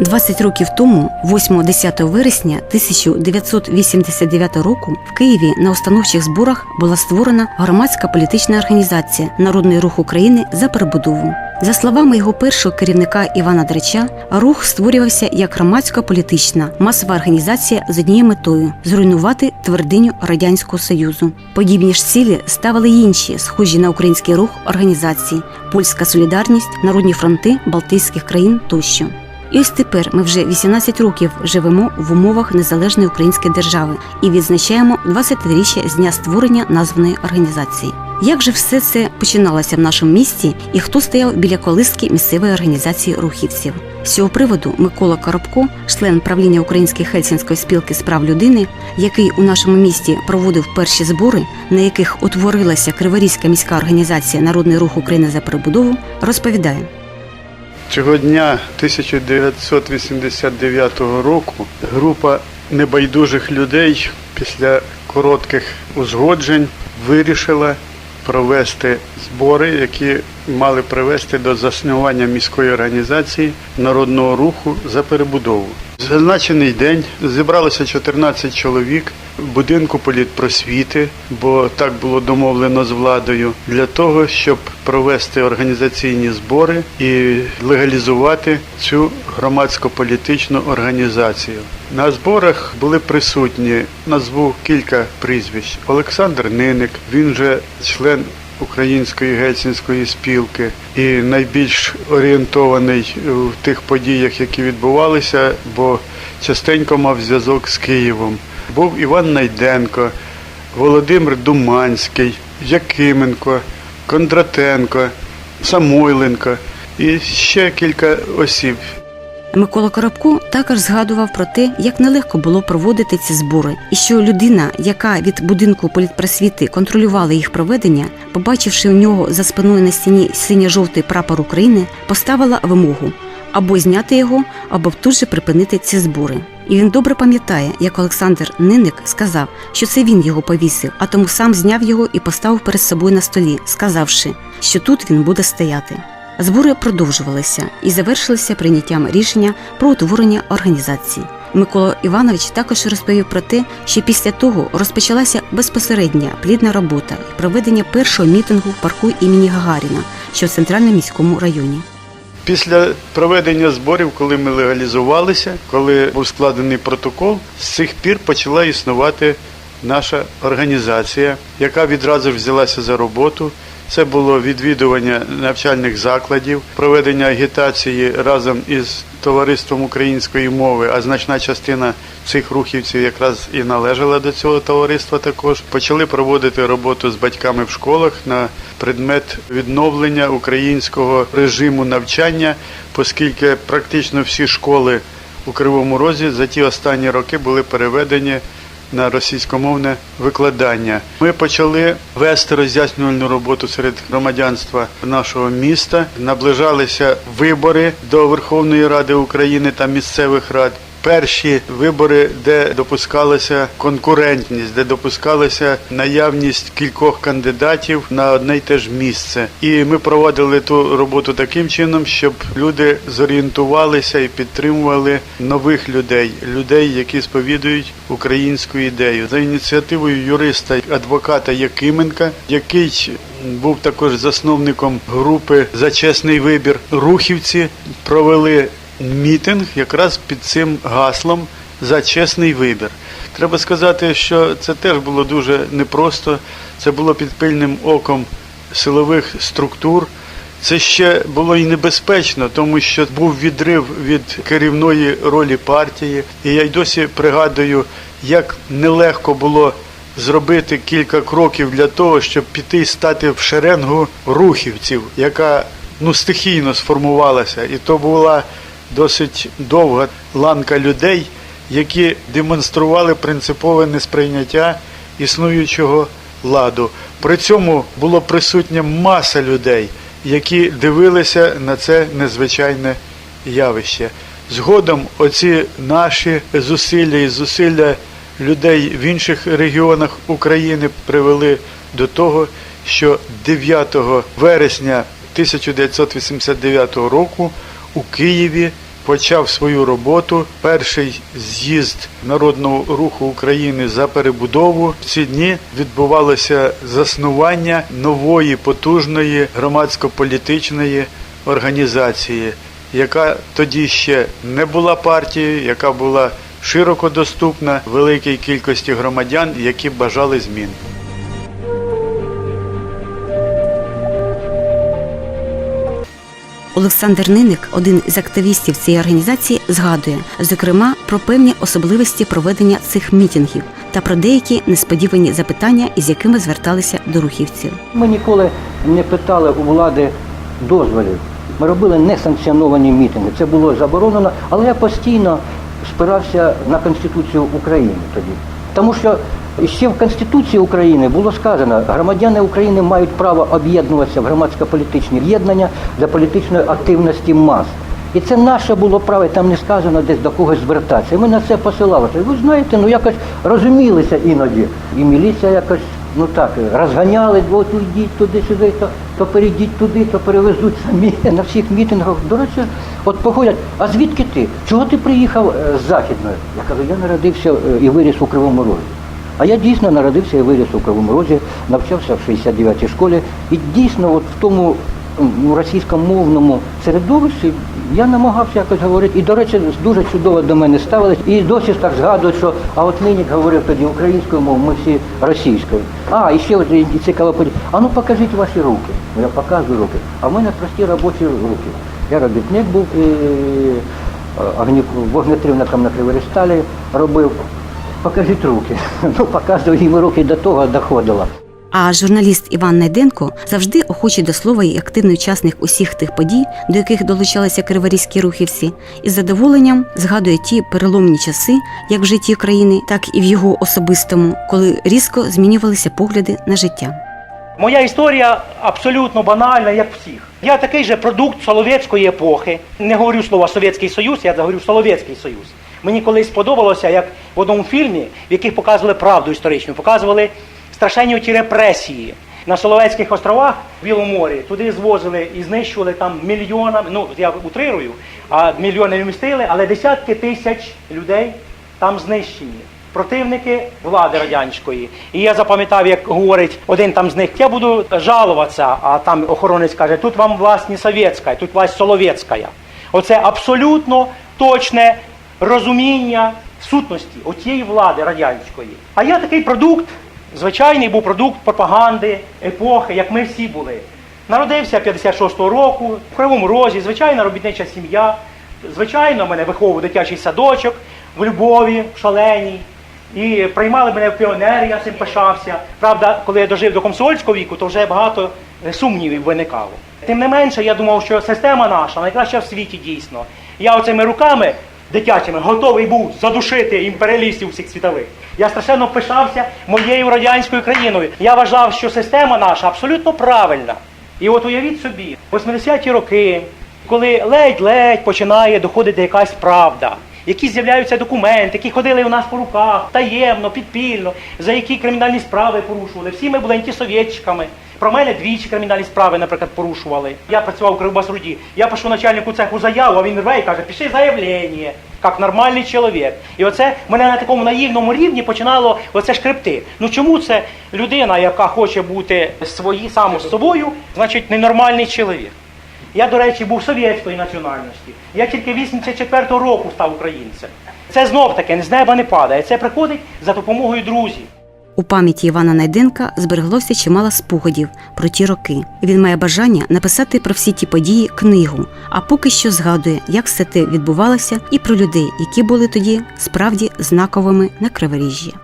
20 років тому, 8-10 вересня 1989 року, в Києві на установчих зборах була створена громадська політична організація Народний рух України за перебудову. За словами його першого керівника Івана Драча, рух створювався як громадсько-політична масова організація з однією метою зруйнувати твердиню радянського союзу. Подібні ж цілі ставили інші, схожі на український рух організації, польська солідарність, народні фронти Балтійських країн тощо. І ось тепер ми вже 18 років живемо в умовах незалежної української держави і відзначаємо 20-річчя з дня створення названої організації. Як же все це починалося в нашому місті і хто стояв біля колиски місцевої організації рухівців? З цього приводу Микола Коробко, член правління Української Хельсінської спілки з прав людини, який у нашому місті проводив перші збори, на яких утворилася Криворізька міська організація Народний рух України за перебудову, розповідає. Цього дня 1989 року група небайдужих людей після коротких узгоджень вирішила провести збори, які мали привести до заснування міської організації народного руху за перебудову. Зазначений день зібралося 14 чоловік в будинку політпросвіти, бо так було домовлено з владою, для того, щоб провести організаційні збори і легалізувати цю громадсько-політичну організацію. На зборах були присутні назву кілька прізвищ. Олександр Ниник, він же член Української гельсінської спілки і найбільш орієнтований в тих подіях, які відбувалися, бо частенько мав зв'язок з Києвом. Був Іван Найденко, Володимир Думанський, Якименко, Кондратенко, Самойленко і ще кілька осіб. Микола Коробко також згадував про те, як нелегко було проводити ці збори, і що людина, яка від будинку політпросвіти контролювала їх проведення, побачивши у нього за спиною на стіні синьо-жовтий прапор України, поставила вимогу або зняти його, або тут же припинити ці збори. І він добре пам'ятає, як Олександр Ниник сказав, що це він його повісив, а тому сам зняв його і поставив перед собою на столі, сказавши, що тут він буде стояти. Збори продовжувалися і завершилися прийняттям рішення про утворення організації. Микола Іванович також розповів про те, що після того розпочалася безпосередня плідна робота і проведення першого мітингу в парку імені Гагаріна, що в центральному міському районі. Після проведення зборів, коли ми легалізувалися, коли був складений протокол, з цих пір почала існувати наша організація, яка відразу взялася за роботу. Це було відвідування навчальних закладів, проведення агітації разом із товариством української мови, а значна частина цих рухівців якраз і належала до цього товариства. Також почали проводити роботу з батьками в школах на предмет відновлення українського режиму навчання, оскільки практично всі школи у Кривому Розі за ті останні роки були переведені на російськомовне викладання. Ми почали вести роз'яснювальну роботу серед громадянства нашого міста. Наближалися вибори до Верховної Ради України та місцевих рад. Перші вибори, де допускалася конкурентність, де допускалася наявність кількох кандидатів на одне й те ж місце, і ми проводили ту роботу таким чином, щоб люди зорієнтувалися і підтримували нових людей, людей, які сповідують українську ідею за ініціативою юриста адвоката Якименка, який був також засновником групи за чесний вибір. Рухівці провели мітинг якраз під цим гаслом за чесний вибір. Треба сказати, що це теж було дуже непросто. Це було під пильним оком силових структур. Це ще було і небезпечно, тому що був відрив від керівної ролі партії. І я й досі пригадую, як нелегко було зробити кілька кроків для того, щоб піти і стати в шеренгу рухівців, яка ну стихійно сформувалася, і то була досить довга ланка людей, які демонстрували принципове несприйняття існуючого ладу. При цьому було присутня маса людей, які дивилися на це незвичайне явище. Згодом оці наші зусилля і зусилля людей в інших регіонах України привели до того, що 9 вересня 1989 року у Києві почав свою роботу. Перший з'їзд Народного руху України за перебудову. В ці дні відбувалося заснування нової потужної громадсько-політичної організації, яка тоді ще не була партією, яка була широко доступна великій кількості громадян, які бажали змін. Олександр Ниник, один із активістів цієї організації, згадує, зокрема, про певні особливості проведення цих мітингів та про деякі несподівані запитання, із якими зверталися до рухівців. Ми ніколи не питали у влади дозволів. Ми робили несанкціоновані мітинги. Це було заборонено, але я постійно спирався на Конституцію України тоді. Тому що ще в Конституції України було сказано, громадяни України мають право об'єднуватися в громадсько-політичні об'єднання для політичної активності мас. І це наше було право, і там не сказано десь до когось звертатися. І ми на це посилалися. Ви знаєте, ну якось розумілися іноді. І міліція якось ну так розганяли, от йдіть туди-сюди, то, то перейдіть туди, то перевезуть самі на всіх мітингах. До речі, от походять, а звідки ти? Чого ти приїхав е, з Західної? Я кажу, я народився е, і виріс у Кривому Розі. А я дійсно народився і виріс у Кривому Розі, навчався в 69-й школі. І дійсно, от в тому російськомовному середовищі я намагався якось говорити. І, до речі, дуже чудово до мене ставились. І досі так згадують, що а от Ниник говорив тоді українською мовою, ми всі російською. А, і ще от цікаво подій. А ну покажіть ваші руки. Ну, Я показую руки. А в мене прості робочі руки. Я робітник був і е, вогнетривником на Криворісталі робив. Покажіть руки. Ну, показую їм руки до того доходило. А журналіст Іван Найденко завжди охочий до слова і активний учасник усіх тих подій, до яких долучалися криворізькі рухівці, із задоволенням згадує ті переломні часи, як в житті країни, так і в його особистому, коли різко змінювалися погляди на життя. Моя історія абсолютно банальна, як всіх. Я такий же продукт Соловєтської епохи. Не говорю слова Совєтський Союз, я говорю Соловєтський Союз. Мені колись сподобалося, як в одному фільмі, в яких показували правду історичну, показували страшенні ті репресії. На Соловецьких островах в Білому морі туди звозили і знищували там мільйонами, ну я утрирую, а мільйони вмістили, але десятки тисяч людей там знищені противники влади радянської. І я запам'ятав, як говорить один там з них, я буду жалуватися, а там охоронець каже, тут вам власть не совєтська, тут власть соловєтська. Оце абсолютно точне розуміння сутності отієї влади радянської. А я такий продукт, звичайний був продукт пропаганди, епохи, як ми всі були. Народився 56-го року, в Кривому Розі, звичайна робітнича сім'я. Звичайно, мене виховував дитячий садочок в Любові, в шаленій. І приймали мене в піонери, я цим пишався. Правда, коли я дожив до комсомольського віку, то вже багато е, сумнівів виникало. Тим не менше, я думав, що система наша найкраща в світі дійсно. Я оцими руками дитячими готовий був задушити імперіалістів всіх світових. Я страшенно пишався моєю радянською країною. Я вважав, що система наша абсолютно правильна. І от уявіть собі, 80-ті роки, коли ледь-ледь починає доходити якась правда, які з'являються документи, які ходили у нас по руках, таємно, підпільно, за які кримінальні справи порушували. Всі ми були антисовєтчиками. Про мене двічі кримінальні справи, наприклад, порушували. Я працював у Кривбасруді. Я пишу начальнику цеху заяву, а він рве і каже, пиши заявлення, як нормальний чоловік. І оце мене на такому наївному рівні починало оце шкребти. Ну чому це людина, яка хоче бути свої саме з собою, значить ненормальний чоловік? Я, до речі, був совєтської національності. Я тільки 84-го року став українцем. Це знов таки з неба не падає. Це приходить за допомогою друзів. У пам'яті Івана Найденка збереглося чимало спогадів про ті роки. Він має бажання написати про всі ті події книгу, а поки що згадує, як все те відбувалося, і про людей, які були тоді справді знаковими на Криворіжжі.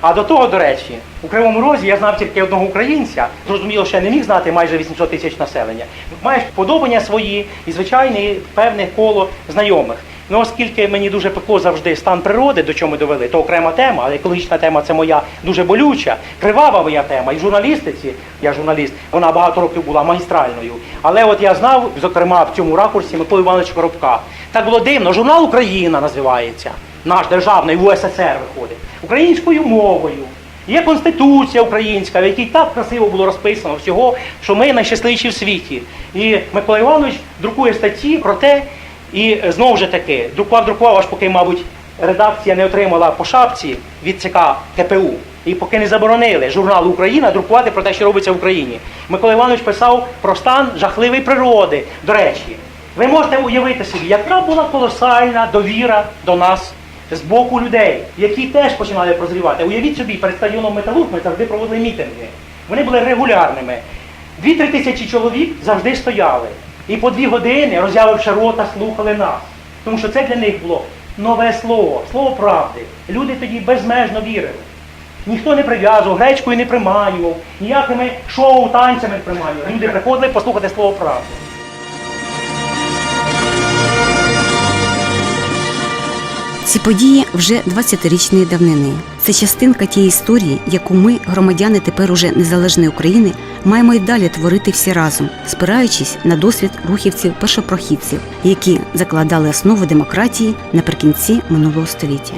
А до того, до речі, у Кривому Розі я знав тільки одного українця. Зрозуміло, що я не міг знати майже 800 тисяч населення. Маєш вподобання свої і звичайне певне коло знайомих. Ну, оскільки мені дуже пекло завжди стан природи, до чого ми довели, то окрема тема, але екологічна тема це моя дуже болюча, кривава моя тема. І в журналістиці, я журналіст, вона багато років була магістральною. Але от я знав, зокрема, в цьому ракурсі Миколи Івановича Коробка. Так було дивно, журнал Україна називається, наш державний в УССР виходить, українською мовою. Є конституція українська, в якій так красиво було розписано всього, що ми найщасливіші в світі. І Микола Іванович друкує статті про те, І е, знову ж таки, друкував, друкував, аж поки, мабуть, редакція не отримала по шапці від ЦК КПУ. І поки не заборонили журнал Україна друкувати про те, що робиться в Україні. Микола Іванович писав про стан жахливої природи. До речі, ви можете уявити собі, яка була колосальна довіра до нас з боку людей, які теж починали прозрівати. Уявіть собі, перед стадіоном Металург ми завжди проводили мітинги. Вони були регулярними. Дві-три тисячі чоловік завжди стояли. І по дві години, роз'явивши рота, слухали нас. Тому що це для них було нове слово, слово правди. Люди тоді безмежно вірили. Ніхто не прив'язував, гречкою не приманював, ніякими шоу, танцями не приманював. Люди приходили послухати слово правди. Ці події вже 20-річної давнини. Це частинка тієї історії, яку ми, громадяни тепер уже незалежної України, маємо й далі творити всі разом, спираючись на досвід рухівців першопрохідців, які закладали основу демократії наприкінці минулого століття.